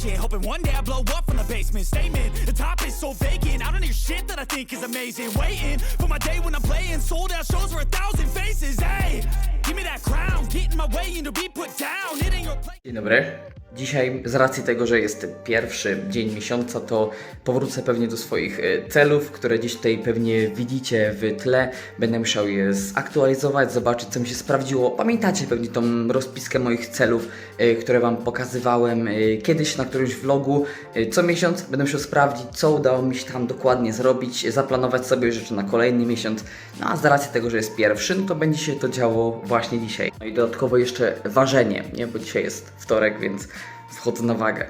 impatient. Hoping one day I blow up from the basement. Statement, the top is so vacant. I don't hear shit that I think is amazing. Waiting for my day when I'm playing. Sold out shows for a thousand faces. Hey, give me that crown. Get in my way and to be put down. It ain't your place. Dzień dobry. Dzisiaj z racji tego, że jest pierwszy dzień miesiąca, to powrócę pewnie do swoich e, celów, które dziś tutaj pewnie widzicie w tle. Będę musiał je zaktualizować, zobaczyć co mi się sprawdziło. Pamiętacie pewnie tą rozpiskę moich celów, e, które Wam pokazywałem e, kiedyś na którymś vlogu. Co miesiąc będę musiał sprawdzić, co udało mi się tam dokładnie zrobić, zaplanować sobie rzeczy na kolejny miesiąc. No a z racji tego, że jest pierwszy, no to będzie się to działo właśnie dzisiaj. No i dodatkowo jeszcze ważenie, nie? bo dzisiaj jest wtorek, więc wchodzę na wagę.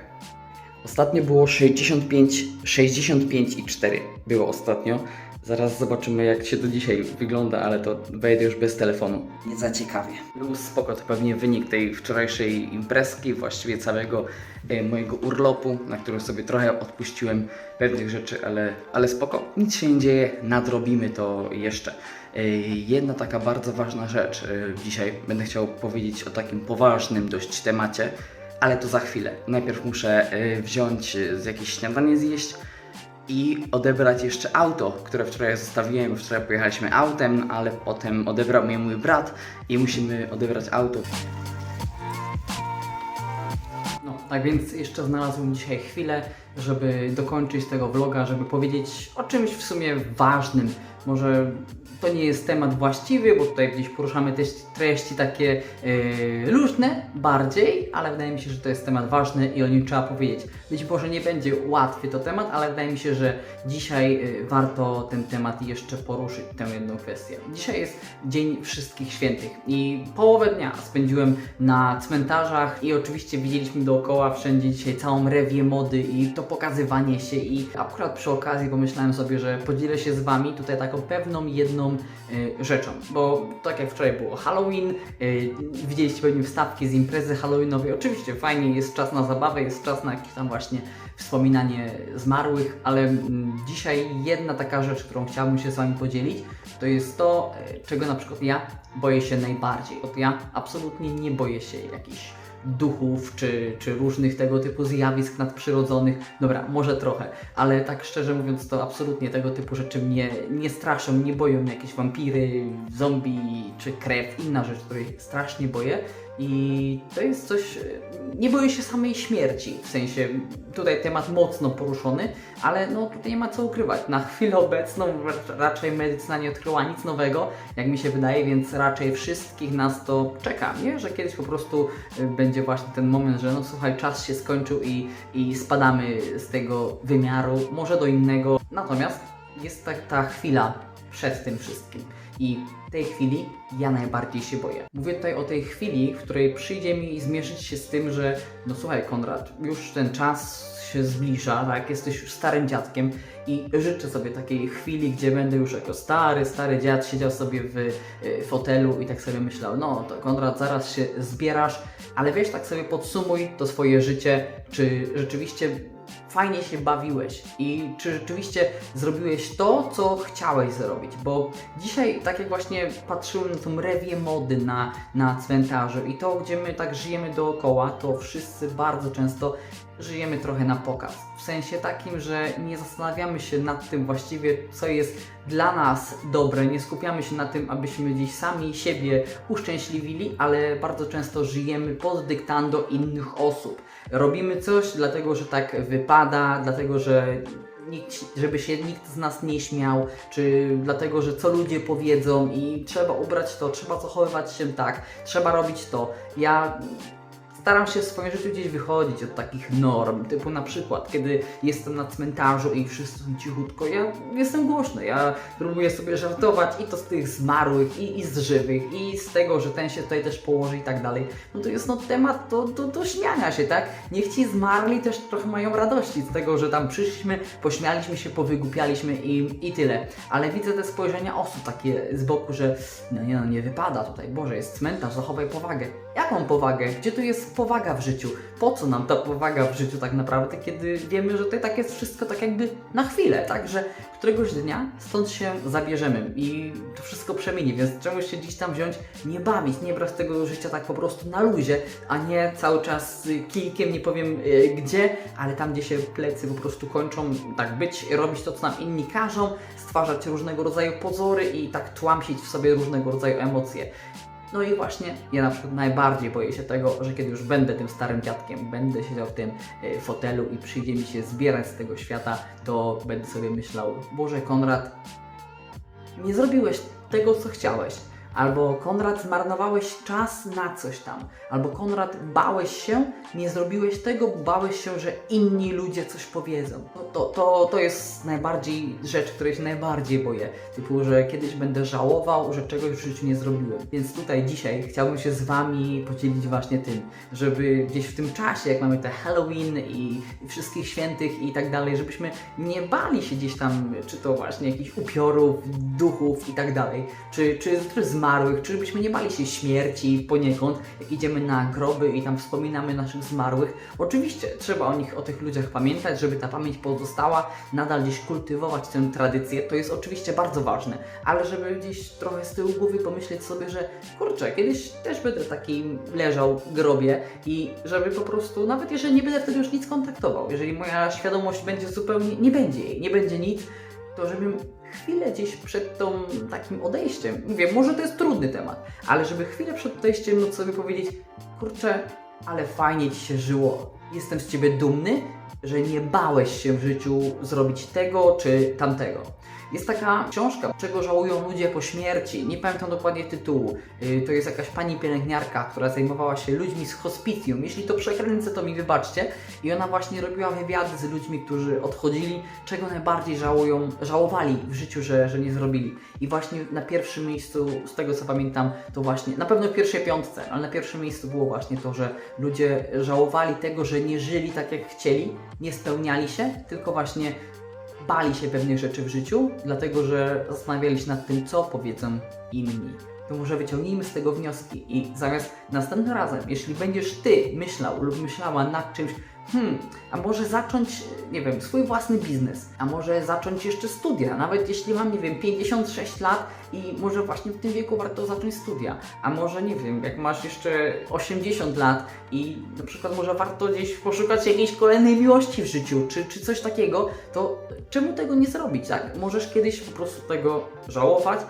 Ostatnio było 65, 65 i 4 było ostatnio. Zaraz zobaczymy jak się to dzisiaj wygląda, ale to wejdę już bez telefonu. Nie za ciekawie. Był spoko, to pewnie wynik tej wczorajszej imprezki, właściwie całego e, mojego urlopu, na którym sobie trochę odpuściłem pewnych rzeczy, ale, ale spoko. Nic się nie dzieje, nadrobimy to jeszcze. Jedna taka bardzo ważna rzecz. e, Dzisiaj będę chciał powiedzieć o takim poważnym dość temacie, ale to za chwilę. Najpierw muszę y, wziąć y, z jakieś śniadanie zjeść i odebrać jeszcze auto, które wczoraj zostawiłem. Wczoraj pojechaliśmy autem, ale potem odebrał mnie mój brat i musimy odebrać auto. No, tak więc jeszcze znalazłem dzisiaj chwilę, żeby dokończyć tego vloga, żeby powiedzieć o czymś w sumie ważnym. Może to nie jest temat właściwy, bo tutaj gdzieś poruszamy też treści takie yy, luźne bardziej, ale wydaje mi się, że to jest temat ważny i o nim trzeba powiedzieć. Być może nie będzie łatwy to temat, ale wydaje mi się, że dzisiaj yy, warto ten temat jeszcze poruszyć, tę jedną kwestię. Dzisiaj jest Dzień Wszystkich Świętych i połowę dnia spędziłem na cmentarzach i oczywiście widzieliśmy dookoła wszędzie dzisiaj całą rewię mody i to pokazywanie się i akurat przy okazji pomyślałem sobie, że podzielę się z Wami tutaj taką pewną jedną y, rzeczą, bo tak jak wczoraj było Halloween, y, widzieliście pewnie wstawki z imprezy halloweenowej, oczywiście fajnie, jest czas na zabawę, jest czas na jakieś tam właśnie wspominanie zmarłych, ale mm, dzisiaj jedna taka rzecz, którą chciałbym się z Wami podzielić, to jest to, y, czego na przykład ja boję się najbardziej. Oto ja absolutnie nie boję się jakichś duchów, czy, czy różnych tego typu zjawisk nadprzyrodzonych. Dobra, może trochę, ale tak szczerze mówiąc, to absolutnie tego typu rzeczy mnie nie straszą, nie boją jakieś wampiry, zombie, czy krew, inna rzecz, której strasznie boję. I to jest coś. Nie boję się samej śmierci, w sensie tutaj temat mocno poruszony, ale no tutaj nie ma co ukrywać. Na chwilę obecną rac- raczej medycyna nie odkryła nic nowego, jak mi się wydaje, więc raczej wszystkich nas to czeka, nie? Że kiedyś po prostu y, będzie właśnie ten moment, że no słuchaj, czas się skończył i, i spadamy z tego wymiaru, może do innego. Natomiast jest tak ta chwila przed tym wszystkim. I tej chwili ja najbardziej się boję. Mówię tutaj o tej chwili, w której przyjdzie mi zmierzyć się z tym, że no słuchaj Konrad, już ten czas się zbliża, tak, jesteś już starym dziadkiem i życzę sobie takiej chwili, gdzie będę już jako stary, stary dziad siedział sobie w y, fotelu i tak sobie myślał, no to Konrad, zaraz się zbierasz, ale wiesz, tak sobie podsumuj to swoje życie, czy rzeczywiście fajnie się bawiłeś i czy rzeczywiście zrobiłeś to, co chciałeś zrobić, bo dzisiaj tak jak właśnie patrzyłem na tą rewię mody na, na cmentarzu i to, gdzie my tak żyjemy dookoła, to wszyscy bardzo często żyjemy trochę na pokaz. W sensie takim, że nie zastanawiamy się nad tym właściwie, co jest dla nas dobre, nie skupiamy się na tym, abyśmy gdzieś sami siebie uszczęśliwili, ale bardzo często żyjemy pod dyktando innych osób. Robimy coś dlatego, że tak wypada, dlatego, że nikt, żeby się nikt z nas nie śmiał, czy dlatego, że co ludzie powiedzą i trzeba ubrać to, trzeba zachowywać się tak, trzeba robić to. Ja staram się w swoim życiu gdzieś wychodzić od takich norm, typu na przykład, kiedy jestem na cmentarzu i wszyscy są cichutko, ja jestem głośny, ja próbuję sobie żartować i to z tych zmarłych, i, i z żywych, i z tego, że ten się tutaj też położy i tak dalej. No to jest no temat do, do, do śmiania się, tak? Niech ci zmarli też trochę mają radości z tego, że tam przyszliśmy, pośmialiśmy się, powygłupialiśmy i, i tyle. Ale widzę te spojrzenia osób takie z boku, że no nie, no nie wypada tutaj, Boże, jest cmentarz, zachowaj powagę. Jaką powagę? Gdzie tu jest powaga w życiu? Po co nam ta powaga w życiu tak naprawdę, kiedy wiemy, że tutaj tak jest wszystko tak jakby na chwilę, tak? Że któregoś dnia stąd się zabierzemy i to wszystko przemieni, więc czegoś się dziś tam wziąć, nie bawić, nie brać tego życia tak po prostu na luzie, a nie cały czas kilkiem, nie powiem y, gdzie, ale tam, gdzie się plecy po prostu kończą, tak być, robić to, co nam inni każą, stwarzać różnego rodzaju pozory i tak tłamsić w sobie różnego rodzaju emocje. No i właśnie ja na przykład najbardziej boję się tego, że kiedy już będę tym starym dziadkiem, będę siedział w tym y, fotelu i przyjdzie mi się zbierać z tego świata, to będę sobie myślał, Boże Konrad, nie zrobiłeś tego, co chciałeś. Albo Konrad, zmarnowałeś czas na coś tam. Albo Konrad, bałeś się, nie zrobiłeś tego, bo bałeś się, że inni ludzie coś powiedzą. No to, to, to jest najbardziej rzecz, której się najbardziej boję. Typu, że kiedyś będę żałował, że czegoś w życiu nie zrobiłem. Więc tutaj dzisiaj chciałbym się z Wami podzielić właśnie tym, żeby gdzieś w tym czasie, jak mamy te Halloween i, i wszystkich świętych i tak dalej, żebyśmy nie bali się gdzieś tam, czy to właśnie jakichś upiorów, duchów i tak dalej, czy, czy, czy zmarłych, czy żebyśmy nie bali się śmierci poniekąd, jak idziemy na groby i tam wspominamy naszych zmarłych. Oczywiście trzeba o nich, o tych ludziach pamiętać, żeby ta pamięć pozostała, nadal gdzieś kultywować tę tradycję, to jest oczywiście bardzo ważne, ale żeby gdzieś trochę z tyłu głowy pomyśleć sobie, że kurczę, kiedyś też będę taki leżał w grobie i żeby po prostu, nawet jeżeli nie będę wtedy już nic kontaktował, jeżeli moja świadomość będzie zupełnie, nie będzie jej, nie będzie nic, to żebym chwilę gdzieś przed tą takim odejściem, mówię, może to jest trudny temat, ale żeby chwilę przed odejściem móc sobie powiedzieć, kurczę, ale fajnie Ci się żyło, jestem z Ciebie dumny, że nie bałeś się w życiu zrobić tego czy tamtego. Jest taka książka, czego żałują ludzie po śmierci. Nie pamiętam dokładnie tytułu. Yy, To jest jakaś pani pielęgniarka, która zajmowała się ludźmi z hospicjum. Jeśli to przekręcę, to mi wybaczcie. I ona właśnie robiła wywiady z ludźmi, którzy odchodzili, czego najbardziej żałują, żałowali w życiu, że, że nie zrobili. I właśnie na pierwszym miejscu, z tego co pamiętam, to właśnie, na pewno w pierwszej piątce, ale na pierwszym miejscu było właśnie to, że ludzie żałowali tego, że nie żyli tak jak chcieli, nie spełniali się, tylko właśnie bali się pewnych rzeczy w życiu, dlatego że zastanawiali się nad tym, co powiedzą inni. To może wyciągnijmy z tego wnioski i zamiast następnym razem, jeśli będziesz ty myślał lub myślała nad czymś, hmm, a może zacząć, nie wiem, swój własny biznes, a może zacząć jeszcze studia, nawet jeśli mam, nie wiem, 56 lat i może właśnie w tym wieku warto zacząć studia, a może, nie wiem, jak masz jeszcze 80 lat i na przykład może warto gdzieś poszukać jakiejś kolejnej miłości w życiu, czy, czy coś takiego, to czemu tego nie zrobić, tak? Możesz kiedyś po prostu tego żałować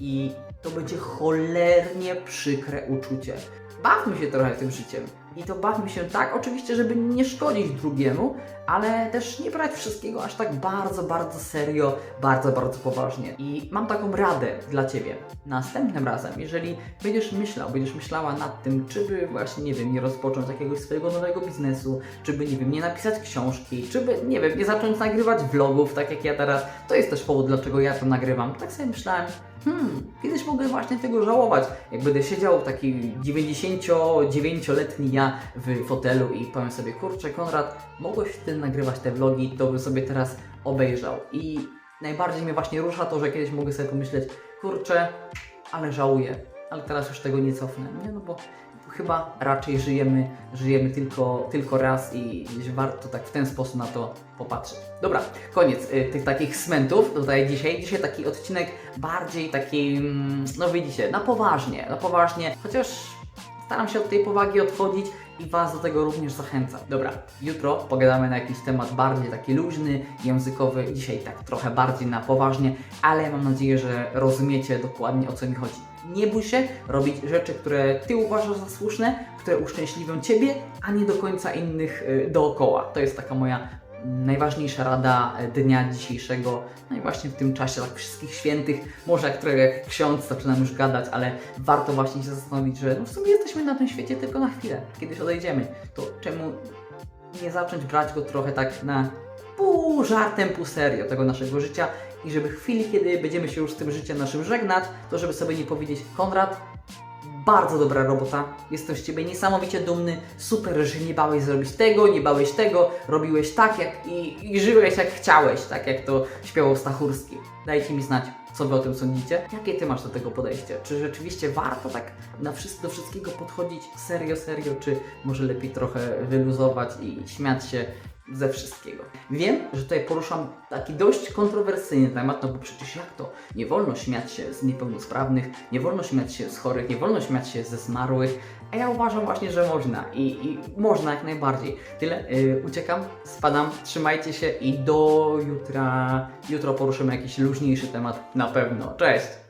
i to będzie cholernie przykre uczucie. Bawmy się trochę tym życiem. I to bawmy się tak, oczywiście, żeby nie szkodzić drugiemu, ale też nie brać wszystkiego aż tak bardzo, bardzo serio, bardzo, bardzo poważnie. I mam taką radę dla Ciebie. Następnym razem, jeżeli będziesz myślał, będziesz myślała nad tym, czy by właśnie, nie wiem, nie rozpocząć jakiegoś swojego nowego biznesu, czy by, nie wiem, nie napisać książki, czy by, nie wiem, nie zacząć nagrywać vlogów, tak jak ja teraz, to jest też powód, dlaczego ja to nagrywam. Tak sobie myślałem, hmm, kiedyś mogę właśnie tego żałować. Jak będę siedział taki 99-letni ja w fotelu i powiem sobie, kurczę Konrad, mogłeś wtedy nagrywać te vlogi, to bym sobie teraz obejrzał. I najbardziej mnie właśnie rusza to, że kiedyś mogę sobie pomyśleć, kurczę, ale żałuję, ale teraz już tego nie cofnę. Nie, no bo chyba raczej żyjemy, żyjemy tylko, tylko raz i warto tak w ten sposób na to popatrzeć. Dobra, koniec y, tych takich smentów tutaj dzisiaj. Dzisiaj taki odcinek bardziej taki, mm, no widzicie, na poważnie, na poważnie, chociaż staram się od tej powagi odchodzić i Was do tego również zachęcam. Dobra, jutro pogadamy na jakiś temat bardziej taki luźny, językowy, dzisiaj tak trochę bardziej na poważnie, ale mam nadzieję, że rozumiecie dokładnie o co mi chodzi. Nie bój się robić rzeczy, które Ty uważasz za słuszne, które uszczęśliwią Ciebie, a nie do końca innych y, dookoła. To jest taka moja najważniejsza rada e, dnia dzisiejszego, no i właśnie w tym czasie tak wszystkich świętych, może jak trochę ksiądz zaczynam już gadać, ale warto właśnie się zastanowić, że no w sumie jesteśmy na tym świecie tylko na chwilę, kiedyś odejdziemy, to czemu nie zacząć brać go trochę tak na pół żartem, pół serio tego naszego życia i żeby w chwili, kiedy będziemy się już z tym życiem naszym żegnać, to żeby sobie nie powiedzieć Konrad, bardzo dobra robota, jestem z Ciebie niesamowicie dumny, super, że nie bałeś zrobić tego, nie bałeś tego, robiłeś tak jak i, i żyłeś jak chciałeś, tak jak to śpiewał Stachurski. Dajcie mi znać, co Wy o tym sądzicie. Jakie Ty masz do tego podejście? Czy rzeczywiście warto tak na wszystko, do wszystkiego podchodzić serio, serio, czy może lepiej trochę wyluzować i śmiać się ze wszystkiego. Wiem, że tutaj poruszam taki dość kontrowersyjny temat, no bo przecież jak to? Nie wolno śmiać się z niepełnosprawnych, nie wolno śmiać się z chorych, nie wolno śmiać się ze zmarłych, a ja uważam właśnie, że można i, i można jak najbardziej. Tyle, yy, uciekam, spadam, trzymajcie się i do jutra, jutro poruszymy jakiś luźniejszy temat na pewno. Cześć!